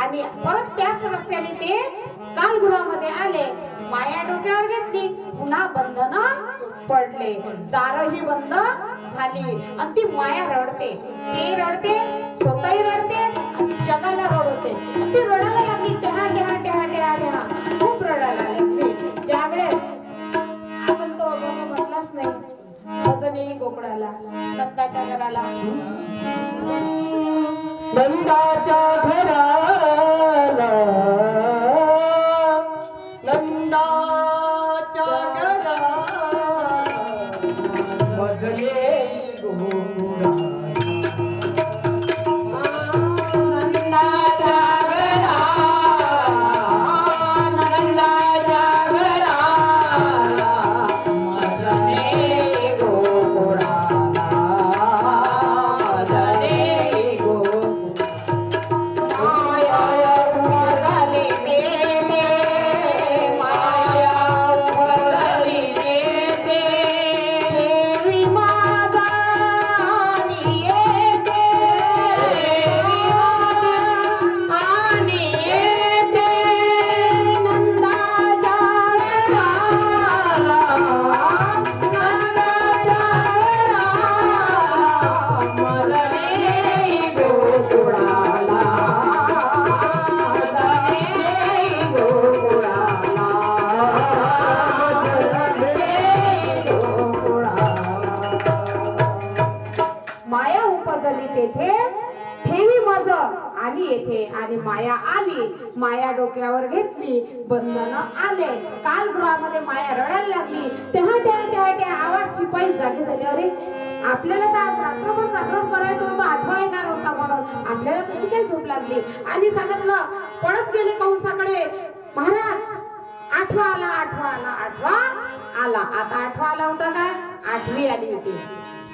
आणि परत त्याच रस्त्याने ते कालगृहामध्ये आले. माया डोक्यावर घेतली. पुन्हा बंधन पडले. दारही बंद झाली. आणि ती माया रडते. ते रडते स्वतःही रडते आणि जगाला रडवते. ती रडायला लागली. टेहा टेहा टेहा टेहा टहा खूप रडायला लागली. ज्यावेळेस आपण तो अभंग म्हटलाच नाही. अजूनही येई गोकुळाला दत्ताच्या घराला. नंदाच्या माया माया डोक्यावर घेतली बंधन आले. काल गृहामध्ये माया रडायला लागली. तेव्हा त्या त्या त्या आवाज शिपाई जागी झाले. अरे आपल्याला तर आज रात्रभर जागरण करायचं होतं आठवा येणार होता म्हणून. आपल्याला कशी काय झोप लागली? आणि सांगितलं पळत गेले कंसाकडे. महाराज आठवा आला आठवा आला आठवा आला. आता आठवा आला होता काय? आठवी आली होती.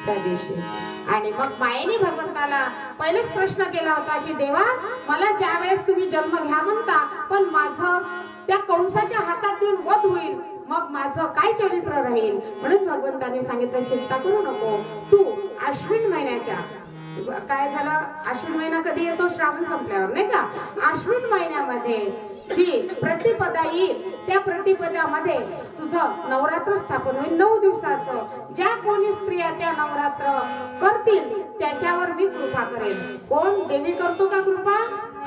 त्या दिवशी. आणि मग मायेने भगवंताला पहिलेच प्रश्न केला होता की देवा मला ज्या वेळेस तुम्ही जन्म घ्या म्हणता पण माझं त्या कंसाच्या हातात देऊन वध होईल. मग माझं काय चरित्र राहील? म्हणून भगवंताने सांगितलं चिंता करू नको. तू अश्विन महिन्याच्या काय झालं? अश्विन महिना कधी येतो? श्रावण संपल्यावर नाही का? अश्विन महिन्यामध्ये जी प्रतिपदा येईल त्या प्रतिपदामध्ये तुझं नवरात्र स्थापन होईल. नऊ दिवसाचं. ज्या कोणी स्त्रिया त्या नवरात्र करतील त्याच्यावर मी कृपा करेन. कोण? देवी करतो का कृपा?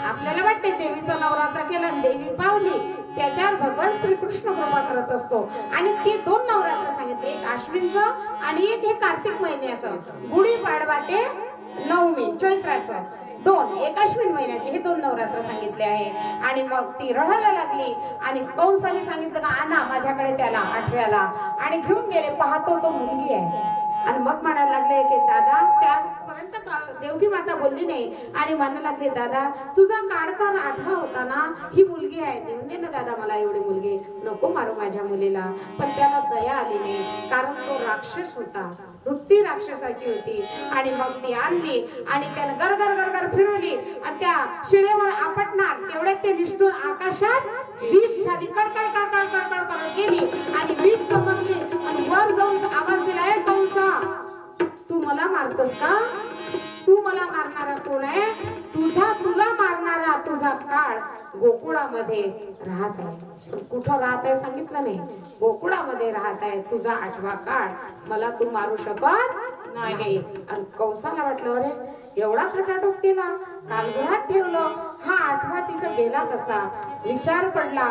आपल्याला वाटते देवीचं नवरात्र केलं आणि देवी पावली. त्याच्यावर भगवान श्रीकृष्ण कृपा करत असतो. आणि ते दोन नवरात्र सांगितले. एक आश्विनचं आणि एक हे कार्तिक महिन्याचं. गुढीपाडवा ते नवमी चैत्राचं. दोन एक अश्विन महिन्याचे हे दोन नवरात्र सांगितले आहे. आणि मग ती रडायला लागली आणि कंसाने सांगितलं का आणा माझ्याकडे त्याला आठव्याला. आणि घेऊन गेले पाहतो तो मुलगी आहे. आणि मग म्हणायला लागले की दादा त्यापर्यंत देवकी माता बोलली नाही. आणि म्हणायला लागले दादा तुझा काढताना आठवा होता ना ही मुलगी आहे. देऊन दे ना दादा मला एवढी मुलगी. नको मारू माझ्या मुलीला. पण त्याला दया आली नाही कारण तो राक्षस होता. वृत्ती राक्षसाची होती. आणि मग ती आणली आणि त्यानं गर गर गर गर फिरवली. आणि त्या शिळेवर आपटणार तेवढ्यात ते निष्ठून आकाशात वीज झाली. कडकड कडकड कडकड करत गेली. आणि वीज चमकली. आणि वर जाऊन आवाज दिला आहे कंसा तू मला मारतोस का? तू मला मारणारा कोण आहे? मारणारा काळ गोकुळामध्ये राहत आहे. कुठं राहत आहे सांगितलं नाही. गोकुळामध्ये राहत आहे. तुझा आठवा काळ. मला तू मारू शकत नाही कौसाला वाटलं अरे एवढा खटाटोप केला कालगुहात ठेवलं हा आठवा तिथं गेला कसा? विचार पडला.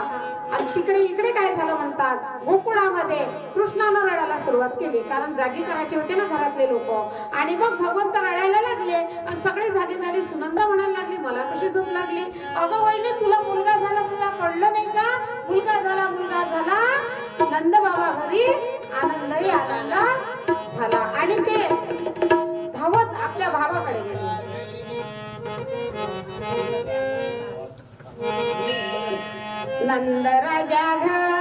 आणि तिकडे इकडे काय झालं? म्हणतात. गोकुळामध्ये कृष्णानं रडायला सुरुवात केली कारण जागी करायचे होते ना घरातले लोक. आणि मग भगवंत रडायला लागले आणि सगळे जागे झाले. सुनंदा म्हणायला लागली मला कशी झोप लागली? अगं वहिनी तुला मुलगा झाला तुला कळलं नाही का? मुलगा झाला मुलगा झाला. नंद बाबा घरी आनंदही आनंद झाला. आणि ते धावत आपल्या भावाकडे गेले. नंदराजा घरी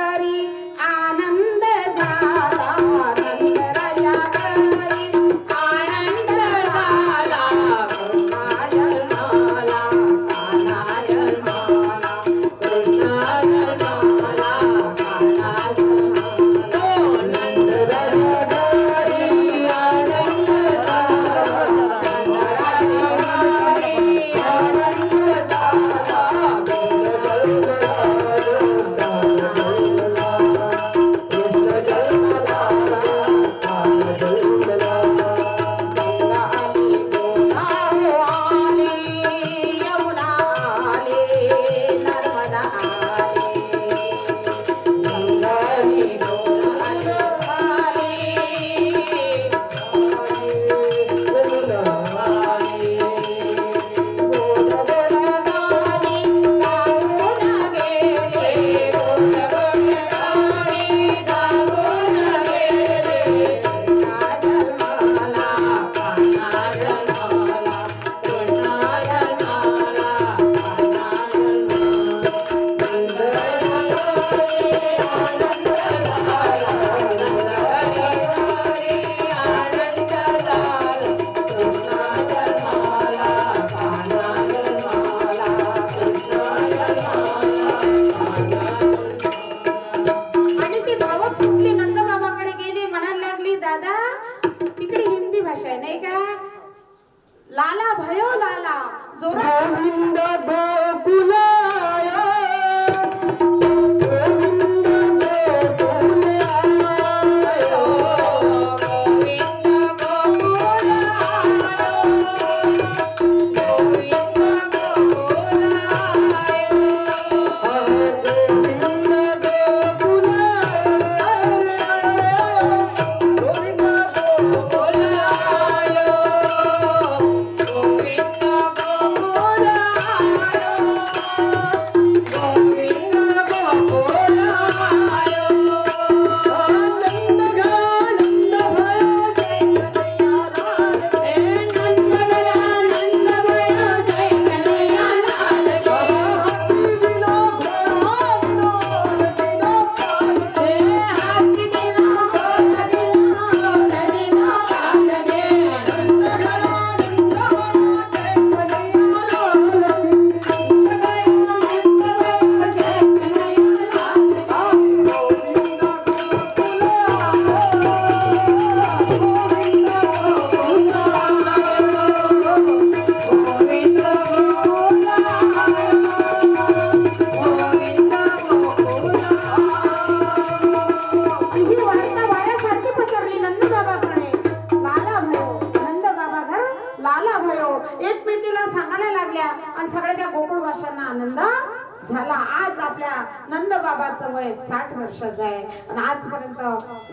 आज आपल्या नंदबाबाचं वय साठ वर्षाचं आहे. आणि आजपर्यंत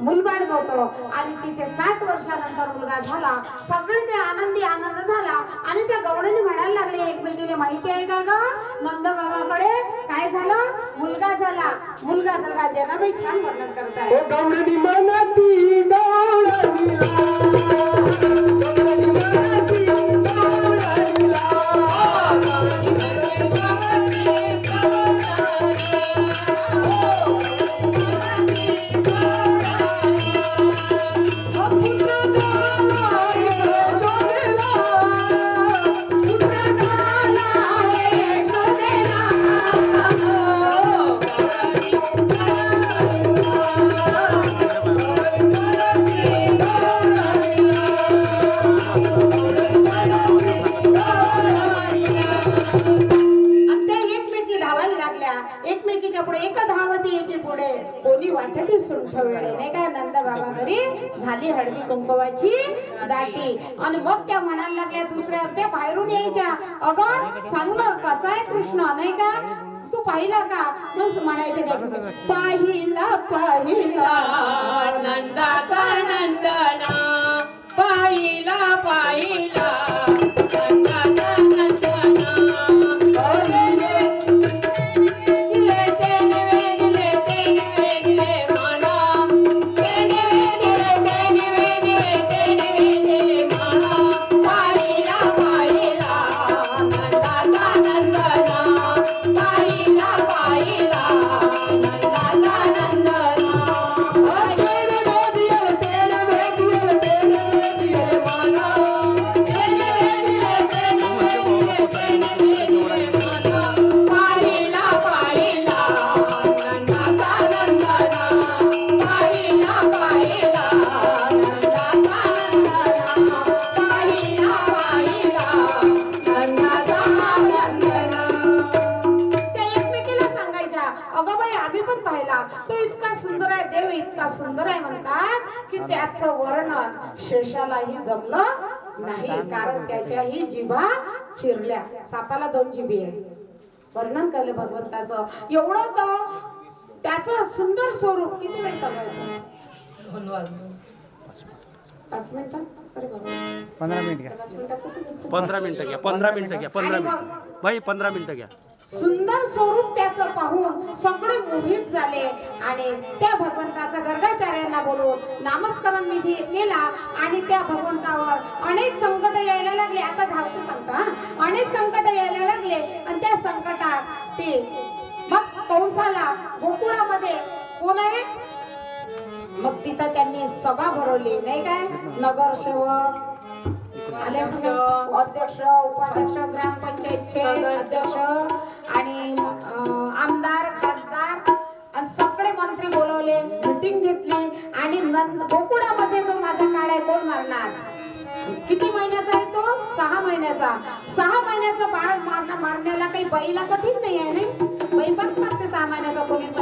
मुलबाळ नव्हतं. आणि तिथे साठ वर्षानंतर मुलगा झाला. सगळीकडे आनंदी आनंद झाला. आणि त्या गवळणी म्हणायला लागले एकमेकीने माहिती आहे का ग? नंदबाबाकडे काय झालं? मुलगा झाला. मुलगा झाला जनाबाई छान वर्णन करताय वेळे नाही का नंद बाबा घरी? झाली हळदी कुंकवाची दाटी. आणि मग त्या म्हणायला लागल्या दुसऱ्या त्या बाहेरून यायच्या. अगं सांग ना कसा आहे कृष्ण? नाही का? तू पाहिला का? तूच म्हणायचे पाहिला पाहिला नंदाचा नंदना. पाहिला पाहिला. त्याचं वर्णन शेषालाही जमलं नाही कारण त्याच्याही जिभा चिरल्या. सापाला दोन जिभी आहे वर्णन केलं भगवंताचं. एवढं तर त्याचं सुंदर स्वरूप किती वेळ चालवायचं? पाच मिनिटं. अरे बाबा पंधरा मिनिट घ्या? पंधरा मिनिटं घ्या पंधरा मिनिटं घ्या पंधरा? मिनिटं भाई पंधरा मिनिटं घ्या सुंदर स्वरूप त्याचं पाहून सगळे मोहित झाले आणि त्या भगवंताचा गर्गाचार्यांना बोलून नामस्मरण विधी केला आणि त्या भगवंतावर अनेक संकट यायला लागले आता धावते सांगता हा. अनेक संकट यायला लागले आणि त्या संकटात ते मग कंसाला गोकुळामध्ये कोण आहे मग तिथं त्यांनी सभा भरवली नाही काय? नगरसेवक अध्यक्ष उपाध्यक्ष ग्रामपंचायतचे अध्यक्ष आणि आमदार खासदार आणि सगळे मंत्री बोलवले मिटिंग घेतली आणि नंद गोकुळामध्ये जो माझा काळ आहे कोण मारणार? किती महिन्याचा आहे तो? सहा महिन्याचा. सहा महिन्याचा बाळ मारणं मारण्याला काही बाईला कठीण नाही आहे नाही? बाई पण मारते सहा महिन्याचा पोलीस